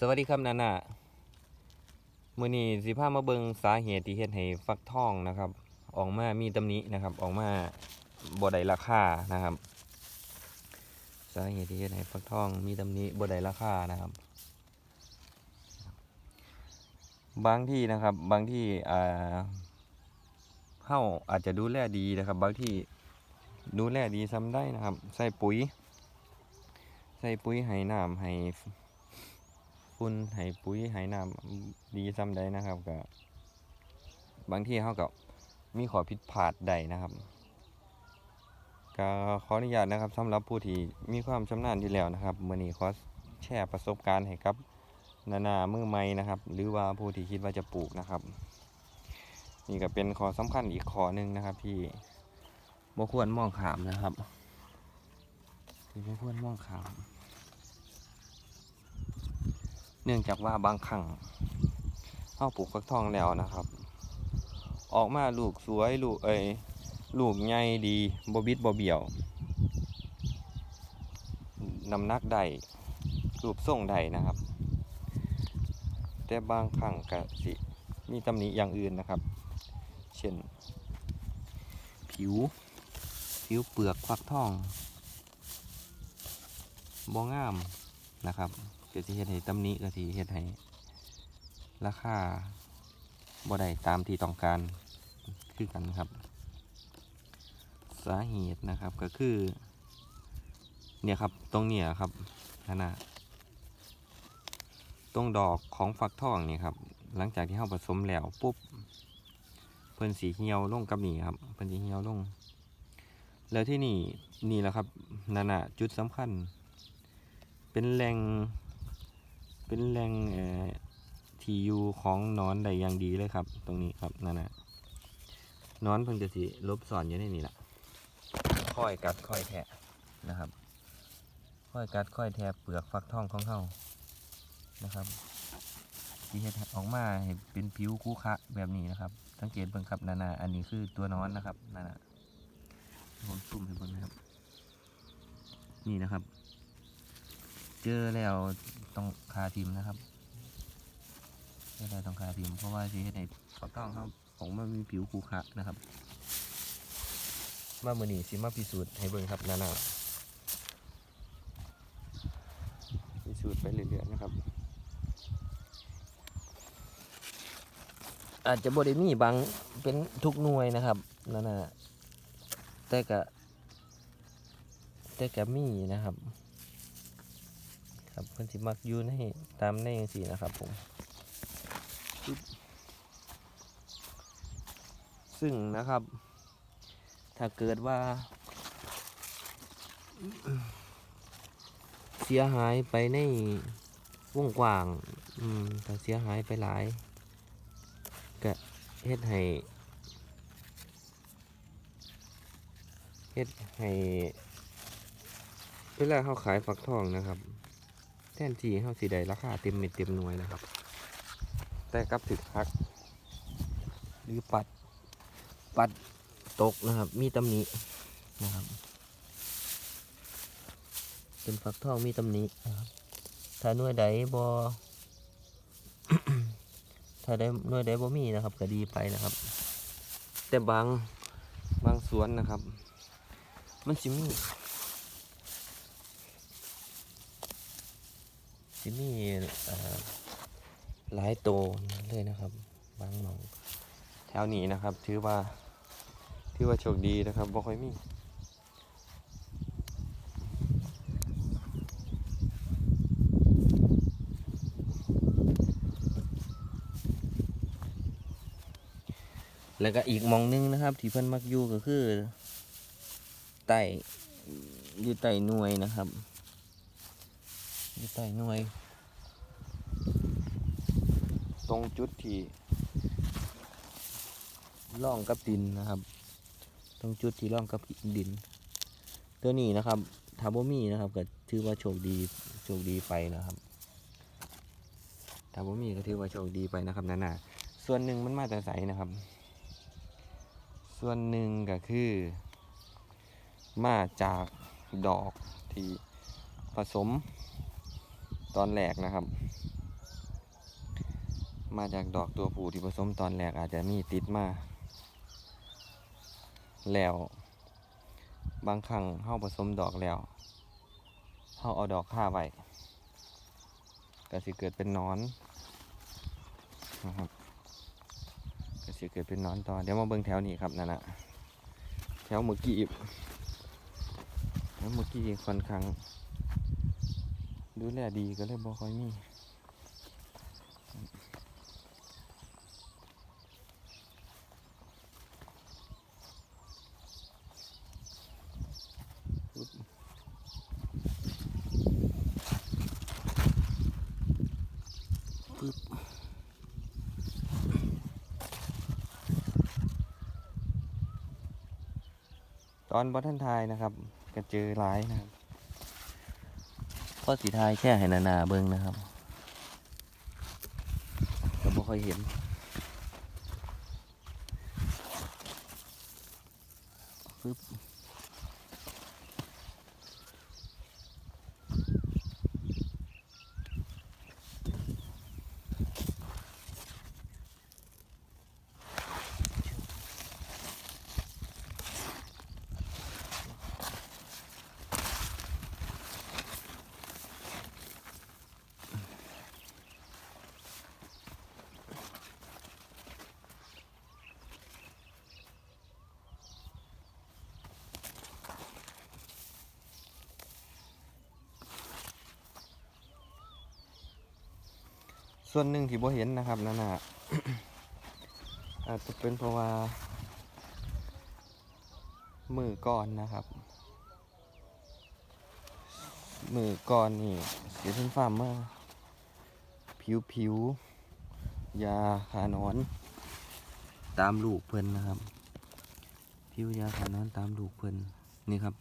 สวัสดีครับนานามือนี้สิพามาเบิงสาเหตุที่เฮ็ดให้ฟักทองนะครับ ออกมามีตำหนินะครับ ออกมาบ่ได้ราคานะครับ สาเหตุที่เฮ็ดให้ฟักทองมีตำหนิบ่ได้ราคานะครับ บางที่นะครับบางที่อ่าเฮาอาจจะดูแลดีนะครับ บางที่ดูแลดีซ้ำได้นะครับ ใส่ปุ๋ย ใส่ปุ๋ยให้น้ำให้ ฝุ่นให้ปุ๋ยให้น้ำดีซ้ำใดนะครับก็บางที่เขาก็มีขอผิดพลาดใดนะครับก็ขออนุญาตนะครับสำหรับผู้ที่มีความชำนาญที่แล้วนะครับมือนี้ขอแชร์ประสบการณ์ให้กับนานามือใหม่นะครับ หรือว่าผู้ที่คิดว่าจะปลูกนะครับ นี่ก็เป็นข้อสำคัญอีกข้อหนึ่งนะครับ ที่บ่ควรมองขามนะครับที่บ่ควรมองขาม เนื่องจากว่าบางครั้งเฮาปลูกฟักทองแล้วนะครับ ออกมาลูกสวยลูกเอ้ยลูกใหญ่ดีบ่บิดบ่เบี้ยวน้ำหนักได้รูปทรงได้นะครับ แต่บางครั้งก็สิมีตำหนิอย่างอื่นนะครับ เช่น ผิว ผิวเปลือกฟักทองบ่งามนะครับ ก็สิเฮ็ดให้ตำหนิก็สิเฮ็ดให้ราคาบ่ได้ตามที่ต้องการคือกันครับ สาเหตุนะครับก็คือ เนี่ยครับตรงเนี้ยครับขนาดตรงดอกของฟักทองเนี่ยครับ หลังจากที่เฮาผสมแล้วปุ๊บเพิ่นสีเหี่ยวลงกับนี่ครับเพิ่นสีเหี่ยวลง แล้วที่นี่นี่แหละครับนั่นน่ะจุดสำคัญ เป็นแหล่ง เป็นแหล่งที่อยู่ของนอนได้อย่างดีเลยครับ ตรงนี้ครับนั่นนะนอนเพิ่งจะสิลบสอนอยู่ในนี่แหละค่อยกัดค่อยแทะนะครับ ค่อยกัดค่อยแทะเปลือกฟักทองของเขานะครับที่เฮ็ดออกมาให้เป็นผิวคู่คะแบบนี้นะครับ สังเกตเบิ่งครับนานาอันนี้คือตัวนอนนะครับนานาผมซุ่มให้เบิ่งนะครับ นี่นะครับ เจอแล้ว ต้องคาทิมนะครับเจอแล้ต้องคาทิมเพราะว่าสิเฮ็ดให้ฟักทองเขาของมันมีผิวคูคะนะครับ มาเมื่อนี้สิมาพิสูจน์ให้เบิ่งครับนานาพิสูจน์ไปเรื่อยๆนะครับ อาจจะบริมีบางเป็นทุกหน่วยนะครับนานาแต่กะแต่กะมีนะครับ ครับเพิ่อนสิมักอยูในตามในจังซี่นะครับผม ซึ่งนะครับ ถ้าเกิดว่า เสียหายไปในวงกว้าง อืมถ้าเสียหายไปหลายก็เฮ็ดให้เฮ็ดให้เวลาเขาขายฟักทองนะครับ แทนทีเขาสิได้ราคาเต็มเม็ดเต็มหน่วยนะครับ แต่กับถึกพัก หรือปัดปัดตกนะครับ มีตำหนินะครับ เป็นฟักทองมีตำหนินะครับถ้าหน่วยใดบอถ้าได้หน่วยใดบ่มีนะครับ ก็ดีไปนะครับ แต่บางบางสวนนะครับ มันสิมี สิมีหลายโตเลยนะครับ บางหมองแถวนี้นะครับ ถือว่าถือว่าโชคดีนะครับบ่ค่อยมีแล้วก็อีกมองหนึงนะครับ ที่เพิ่นมักอยู่ก็คือใต้อยู่ใต้หน่วยนะครับ อยู่ใต้หน่วย ตรงจุดที่ล่องกับดินนะครับ ตรงจุดที่ล่องกับดิน ตัวนี้นะครับถ้าบ่มีนะครับก็ถือว่าโชคดีโชคดีไปนะครับถ้าบ่มีก็ถือว่าโชคดีไปนะครับนั่นน่ะส่วนหนึ่งมันมาแต่ใสนะครับ ส่วนหนึ่งก็คือ มาจากดอกที่ผสม ตอนแรกนะครับ มาจากดอกตัวผู้ที่ผสมตอนแรกอาจจะมีติดมา แล้ว บางครั้งเฮาผสมดอกแล้วเฮาเอาดอกผ้าไว้ก็สิเกิดเป็นนอนนะครับก็สิเกิดเป็นนอนต่อเดี๋ยวมาเบิ่งแถวนี้ครับนั่นน่ะแถวเมื่อกี้แถวเมื่อกี้ค่อนข้าง ดูแลดีก็เลยบ่ค่อยมีปึ๊บตอนบอทันทายนะครับ ก็เจอหลายนะครับ ก็สีทายแค่ให้นานาเบิ้งนะครับก็บ่ค่อยเห็น ส่วนหนึ่งที่บ่เห็นนะครับนานาอาจจะเป็นเพราะว่า มือก่อนนะครับ มือก่อนนี่เสียเพิ่นฟาร์มมาผิวผิวยาขานอน ตามลูกเพิ่นนะครับ ผิวยาขานอนตามลูกเพิ่นนี่ครับ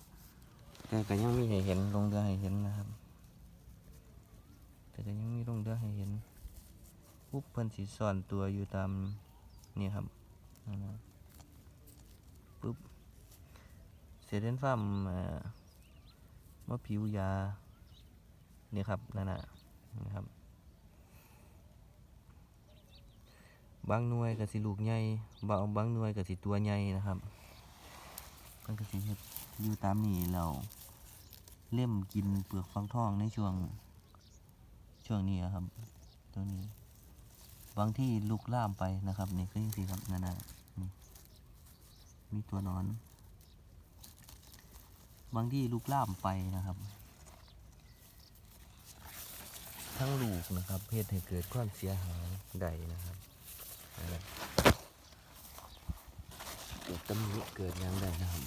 แต่ก็ยังมีให้เห็นลงเรือให้เห็นนะครับ แต่ก็ยังมีลงเรือให้เห็น ปุ๊บเพิ่นสีซ่อนตัวอยู่ตามนี่ครับปุ๊บเซเดนฟ้ามมะผิวยานี่ครับนั่นน่ะนี่ครับ บางหน่วยก็สิลูกใหญ่บางบางหน่วยก็สิตัวใหญ่นะครับเพิ่นก็สิเฮ็ดอยู่ตามนี่แล้วเล่มกินเปลือกฟังทองในช่วงช่วงนี้ครับ ตัวนี้ บางที่ลุกล่ามไปนะครับนี่คือจริงๆครับนั่นนะนี่มีตัวนอน บางที่ลุกล่ามไปนะครับ ทั้งลูกนะครับเพศให้เกิดความเสียหายใดนะครับนั่นแหละเกิดตำหนิเกิดยังใดนะครับ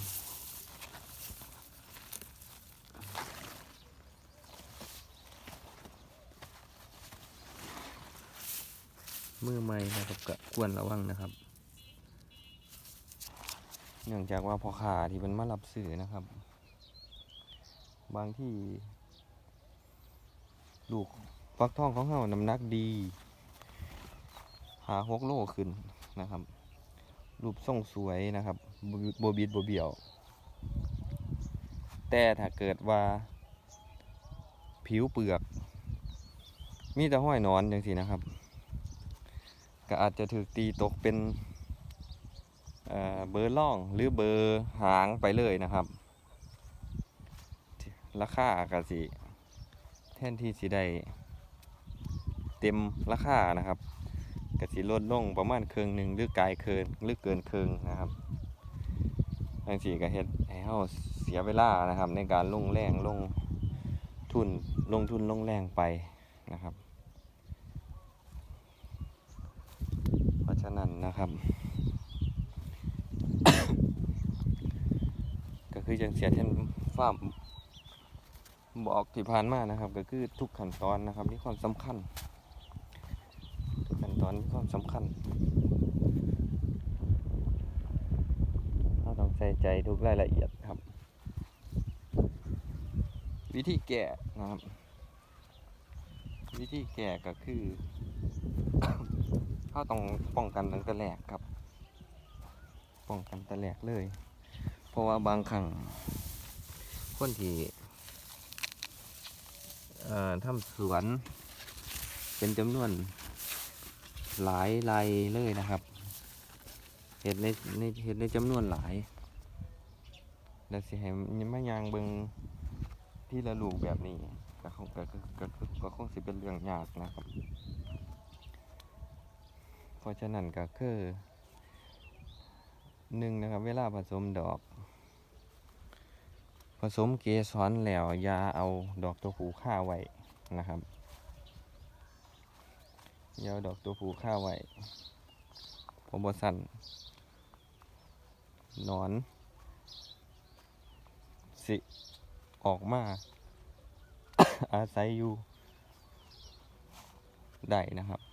มือใหม่นะครับก็ควรระวังนะครับ เนื่องจากว่าพอขาที่มันมารับสื่อนะครับ บางที่ลูกฟักทองของเฮาน้ำหนักดี หาหกโลขึ้นนะครับรูปทรงสวยนะครับโบบิดบเบียว แต่ถ้าเกิดว่า ผิวเปลือก มีแต่ห้อยนอนอย่างสินะครับ ก็อาจจะถูกตีตกเป็นเเบอร์ล่องหรือเบอร์หางไปเลยนะครับ ราคาก็สิ แทนที่สิได้เต็มราคานะครับกสิลดลงประมาณครึ่งหนึ่งหรือกายเคินหรือเกินครึ่งนะครับบางทีก็เฮ็ดให้เฮาเสียเวลานะครับ ในการลงแรงลงทุนลงทุนลงแรงไปนะครับ เพราะ ฉะนั้นนะครับ ก็คือจังเสียเทนฟาร์มบอกที่ผ่านมานะครับ ก็คือทุกขั้นตอนนะครับมีความสำคัญ ทุกขั้นตอนมีความสำคัญเราต้องใส่ใจทุกรายละเอียดครับ วิธีแก้นะครับ วิธีแก้ก็คือ เขาต้องป้องกันตั้งแต่แรกครับ ป้องกันแต่แรกเลย เพราะว่าบางครั้งคนที่เอ่อทำสวนเป็นจำนวนหลายลายเลยนะครับเห็ดในในเห็ดในจำนวนหลายแล้วสิให้มันมายางเบิงที่ละลูกแบบนี้ก็คงก็ก็ก็ก็ก็คงสิเป็นเรื่องยากนะครับ เพราะฉะนั้นก็คือหนึ่งนะครับ เวลาผสมดอก ผสมเกสรแล้วยาเอาดอกตัวผูค่าไว้นะครับยาดอกตัวผูค่าไว้ผมบสันหนอน สิออกมา อาศัยอยู่ได้นะครับ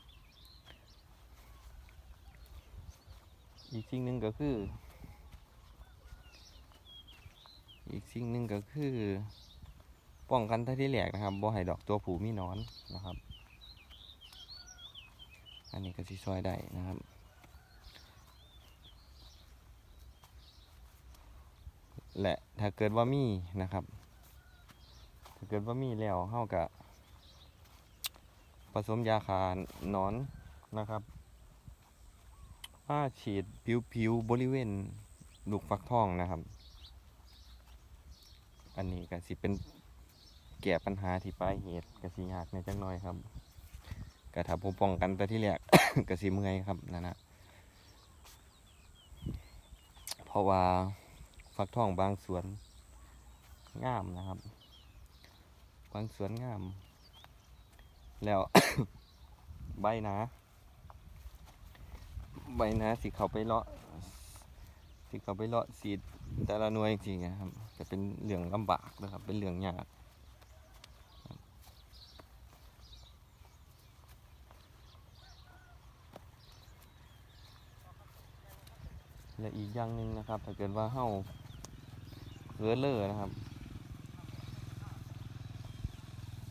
อีกสิ่งหนึ่งก็คือ อีกสิ่งหนึ่งก็คือ ป้องกันท่าที่แหลกนะครับบ่ให้ดอกตัวผูมีนอนนะครับ อันนี้ก็สิซอยได้นะครับและถ้าเกิดว่ามีนะครับ ถ้าเกิดว่ามีแล้วเฮากะผสมยาคาหนอนนะครับ มาฉีดผิวๆบริเวณลูกฟักทองนะครับ อันนี้ก็สิเป็นแก้ปัญหาที่ปลายเหตุก็สิยากในอยจังน้อยครับก็ถ้าผมป้องกันแต่ที่แรกก็สิเมื่อยครับนั่นนะเพราะว่าฟักทองบางสวนงามนะครับ บางสวนงาม แล้ว ใบนา ใบนาสิเขาไปเลาะสิเขาไปเลาะสีแต่ละหน่วยจริงๆนะครับจะเป็นเรื่องลำบากนะครับ เป็นเรื่องยากและอีกอย่างหนึ่งนะครับถ้าเกิดว่าเฮาเพอเลอร์นะครับ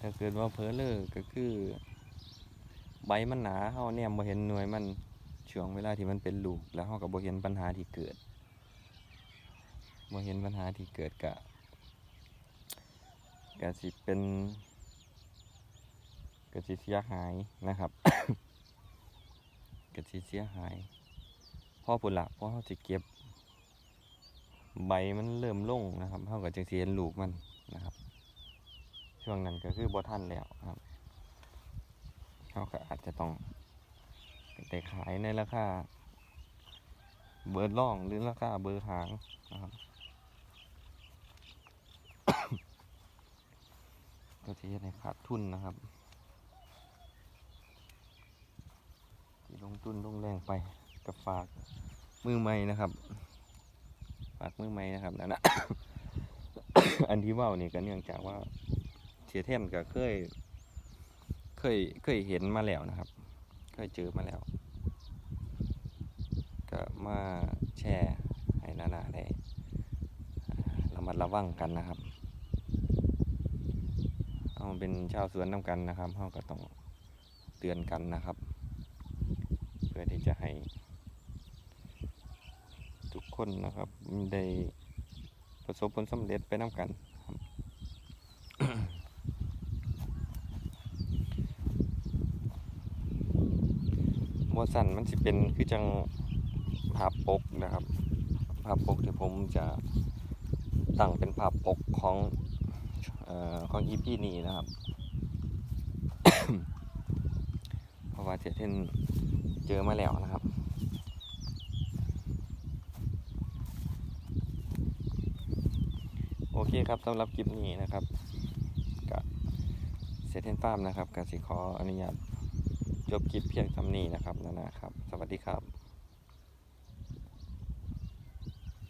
ถ้าเกิดว่าเพอเลอร์ก็คือ ใบมันหนาเฮาแนมบ่เห็นหน่วยมัน ช่วงเวลาที่มันเป็นลูก แล้วเฮาก็บ่เห็นปัญหาที่เกิดบ่เห็นปัญหาที่เกิดกะกะสิเป็นกะสิเสียหายนะครับกะสิเสียหายพ่อพุ่นละพอเฮาสิเก็บ ใบมันเริ่มลงนะครับเฮาก็จังสิเห็นลูกมันนะครับ ช่วงนั้นก็คือบ่ทันแล้วครับเฮาก็อาจจะต้อง ได้ขายในราคา เบอร์ล่องหรือราคาเบอร์หางนะครับก็จะเฮ็ดให้ขาดทุนนะครับ ที่ลงทุนลงแรงไปกับฝากมือใหม่นะครับ ฝากมือใหม่นะครับนั่นนะอันที่ว่านี่ก็เนื่องจากว่าเสียเทมก็เคย เคยเคยเห็นมาแล้วนะครับ เคยเจอมาแล้ว ก็มาแชร์ให้นานาได้อ่าระมัดระวังกันนะครับเอาเป็นชาวสวนน้ำกันนะครับเราก็ต้องเตือนกันนะครับ เพื่อที่จะให้ ทุกคนนะครับได้ประสบผลสำเร็จไปน้ำกันครับ บสันมันสิเป็นคือจังภาพปกนะครับ ภาพปกที่ผมจะตั้งเป็นภาพปกของออของอีพีนี้นะครับ เพราะว่าเจเทนเจอมาแล้วนะครับโอเคครับสำหรับคลิปนี้นะครับกับเซเทนฟาร์มนะครับกสิขออนุญาต จบคลิปเพียงเทำนี้นะครับนานาครับ สวัสดีครับ